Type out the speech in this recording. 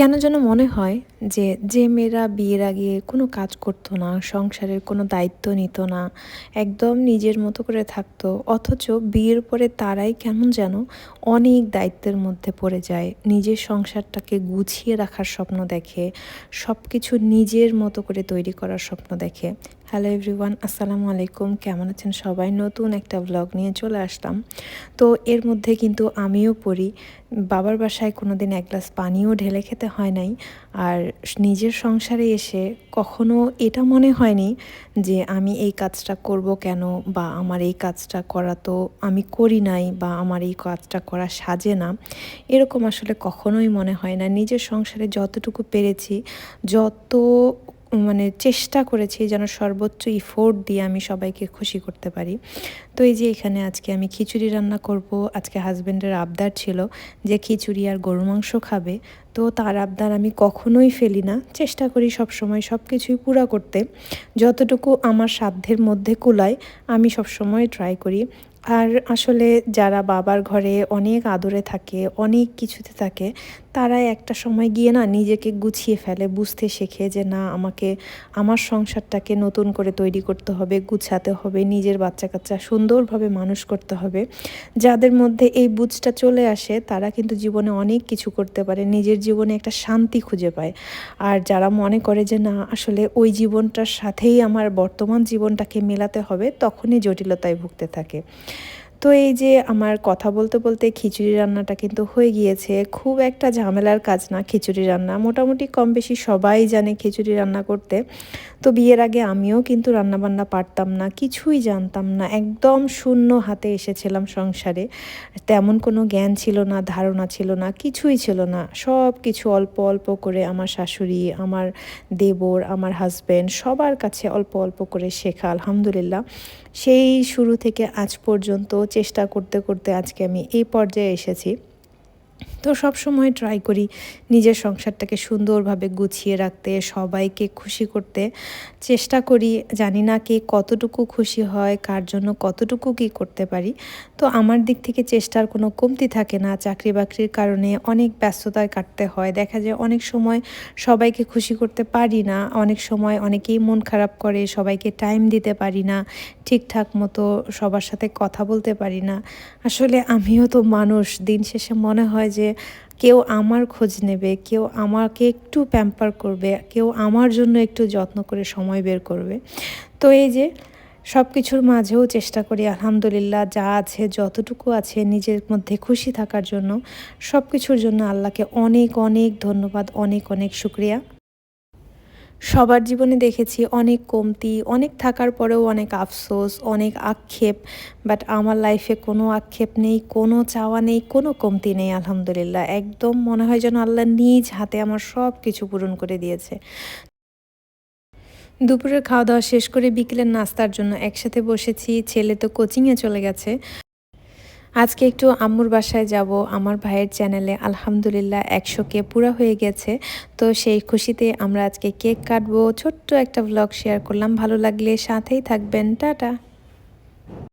কেন যেন মনে হয় যে যে মেয়েরা বিয়ের আগে কোনো কাজ করতো না, সংসারের কোনো দায়িত্ব নিত না, একদম নিজের মতো করে থাকতো, অথচ বিয়ের পরে তারাই কেমন যেন অনেক দায়িত্বের মধ্যে পড়ে যায়, নিজের সংসারটাকে গুছিয়ে রাখার স্বপ্ন দেখে সব কিছু নিজের মতো করে তৈরি করার স্বপ্ন দেখে। হ্যালো এভরিওয়ান আসসালামু আলাইকুম। কেমন আছেন সবাই? নতুন একটা ব্লগ নিয়ে চলে আসলাম। তো এর মধ্যে কিন্তু আমিও পড়ি। বাবার বাসায় কোনো দিন এক গ্লাস পানিও ঢেলে খেতে হয় নাই। আর নিজের সংসারে এসে কখনো এটা মনে হয়নি যে আমি এই কাজটা করব কেন বা আমার এই কাজটা করা তো আমি করি নাই বা আমার এই কাজটা করা সাজে না। এরকম আসলে কখনোই মনে হয় না। নিজের সংসারে যতটুকু পেরেছি, যত মানে চেষ্টা করেছি যেন সর্বোচ্চ ইফোর্ট দিয়ে আমি সবাইকে খুশি করতে পারি। তো এই যে এখানে আজকে আমি খিচুড়ি রান্না করব, আজকে হাজব্যান্ডের আবদার ছিল যে খিচুড়ি আর গরু মাংস খাবে। তো তার আবদার আমি কখনোই ফেলি না। চেষ্টা করি সব সময় সব কিছুই পুরা করতে। যতটুকু আমার সাধ্যের মধ্যে কুলায়, আমি সব সময় ট্রাই করি। আর আসলে যারা বাবার ঘরে অনেক আদরে থাকে, অনেক কিছুতে থাকে, তারাই একটা সময় গিয়ে না নিজেকে গুছিয়ে ফেলে, বুঝতে শেখে যে না, আমাকে, আমার সংসারটাকে নতুন করে তৈরি করতে হবে, গুছাতে হবে, নিজের বাচ্চা কাচ্চা সুন্দরভাবে মানুষ করতে হবে। যাদের মধ্যে এই বুঝটা চলে আসে, তারা কিন্তু জীবনে অনেক কিছু করতে পারে, নিজের জীবনে একটা শান্তি খুঁজে পায়। আর যারা মনে করে যে, না, আসলে ওই জীবনটার সাথেই আমার বর্তমান জীবনটাকে মেলাতে হবে, তখনই জটিলতায় ভুগতে থাকে। তো এই যে আমার কথা বলতে বলতে খিচুড়ি রান্নাটা কিন্তু হয়ে গিয়েছে, খুব একটা ঝামেলার কাজ না খিচুড়ি রান্না। মোটামুটি কম বেশি সবাই জানে খিচুড়ি রান্না করতে। তো বিয়ের আগে আমিও কিন্তু রান্নাবান্না পারতাম না, কিছুই জানতাম না, একদম শূন্য হাতে এসেছিলাম সংসারে। তেমন কোনো জ্ঞান ছিল না, ধারণা ছিল না, কিছুই ছিল না। সব কিছু অল্প অল্প করে আমার শাশুড়ি, আমার দেবর, আমার হাজব্যান্ড সবার কাছে অল্প অল্প করে শেখা, আলহামদুলিল্লাহ। সেই শুরু থেকে আজ পর্যন্ত চেষ্টা করতে করতে আজকে আমি এই পর্যায়ে এসেছি। তো সব সময় ট্রাই করি নিজের সংসারটাকে সুন্দরভাবে গুছিয়ে রাখতে, সবাইকে খুশি করতে। চেষ্টা করি, জানি না কে কতটুকু খুশি হয়, কার জন্য কতটুকু কি করতে পারি। তো আমার দিক থেকে চেষ্টার কোনো কমতি থাকে না, চাকরি বাকরির কারণে অনেক ব্যস্ততায় কাটতে হয়। দেখা যায় অনেক সময় সবাইকে খুশি করতে পারি না, অনেক সময় অনেকেই মন খারাপ করে, সবাইকে টাইম দিতে পারি না, ঠিকঠাক মতো সবার সাথে কথা বলতে পারি না। আসলে আমিও তো মানুষ, দিন শেষে মনে হয় যে কেউ আমার খোঁজ নেবে, কেউ আমাকে একটু প্যাম্পার করবে, কেউ আমার জন্য একটু যত্ন করে সময় বের করবে। তো এই যে সব কিছুর মাঝেও চেষ্টা করি, আলহামদুলিল্লাহ যা আছে, যতটুকু আছে, নিজের মধ্যে খুশি থাকার জন্য সব কিছুর জন্য আল্লাহকে অনেক অনেক ধন্যবাদ, অনেক অনেক শুক্রিয়া। সবার জীবনে দেখেছি অনেক কমতি, অনেক থাকার পরেও অনেক আফসোস, অনেক আক্ষেপ বাট আমার লাইফে কোনো আক্ষেপ নেই, কোনো চাওয়া নেই, কোনো কমতি নেই, আলহামদুলিল্লাহ। একদম মনে হয় যেন আল্লাহ নিজ হাতে আমার সব কিছু পূরণ করে দিয়েছে। দুপুরের খাওয়া দাওয়া শেষ করে বিকেলের নাস্তার জন্য একসাথে বসেছি, ছেলে তো কোচিংয়ে চলে গেছে। আজকে একটু আম্মুর বাসায় যাব। আমার ভাইয়ের চ্যানেলে আলহামদুলিল্লাহ একশো কে পুরা হয়ে গেছে। তো সেই খুশিতে আমরা আজকে কেক কাটবো। ছোট্ট একটা ব্লগ শেয়ার করলাম। ভালো লাগলে সাথেই থাকবেন। টাটা।